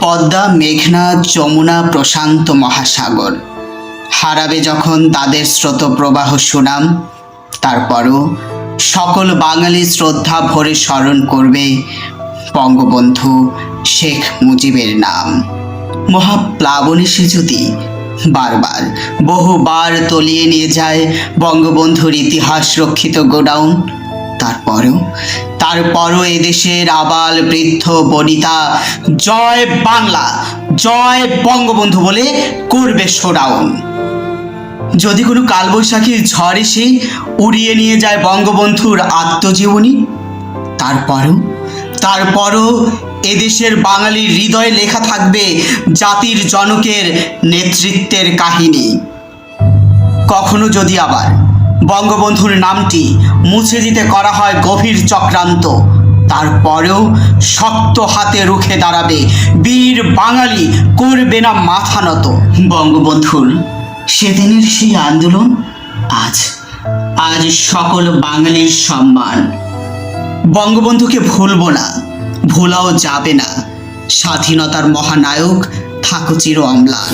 পদ্মা, মেঘনা, যমুনা প্রশান্ত মহাসাগর। হারাবে যখন তাদের স্রোত প্রবাহ সুনাম, তারপরও সকল বাঙালি শ্রদ্ধা ভরে স্মরণ করবে বঙ্গবন্ধু শেখ মুজিবের নাম। মহাপ্লাবনী সে বারবার, বহুবার তলিয়ে নিয়ে যায় বঙ্গবন্ধুর ইতিহাস রক্ষিত গোডাউন তারপরেও, তারপরও এদেশের আবাল বৃদ্ধ বনিতা জয় বাংলা, জয় বঙ্গবন্ধু বলে করবে শোডাউন যদি কোনো কালবৈশাখীর ঝড় এসে উড়িয়ে নিয়ে যায় বঙ্গবন্ধুর আত্মজীবনী, তারপরও তারপরও এদেশের বাঙালির হৃদয়ে লেখা থাকবে জাতির জনকের নেতৃত্বের কাহিনী। কখনো যদি আবার বঙ্গবন্ধুর নামটি মুছে দিতে করা হয় গভীর চক্রান্ত। তারপরেও শক্ত হাতে রুখে দাঁড়াবে বীর বাঙালি করবে না মাথা নত। বঙ্গবন্ধুর সেদিনের সেই আন্দোলন, আজ আজ সকল বাঙালির সম্মান। বঙ্গবন্ধুকে ভুলবো না, ভোলাও যাবে না, স্বাধীনতার মহানায়ক থাকো চির অম্লান।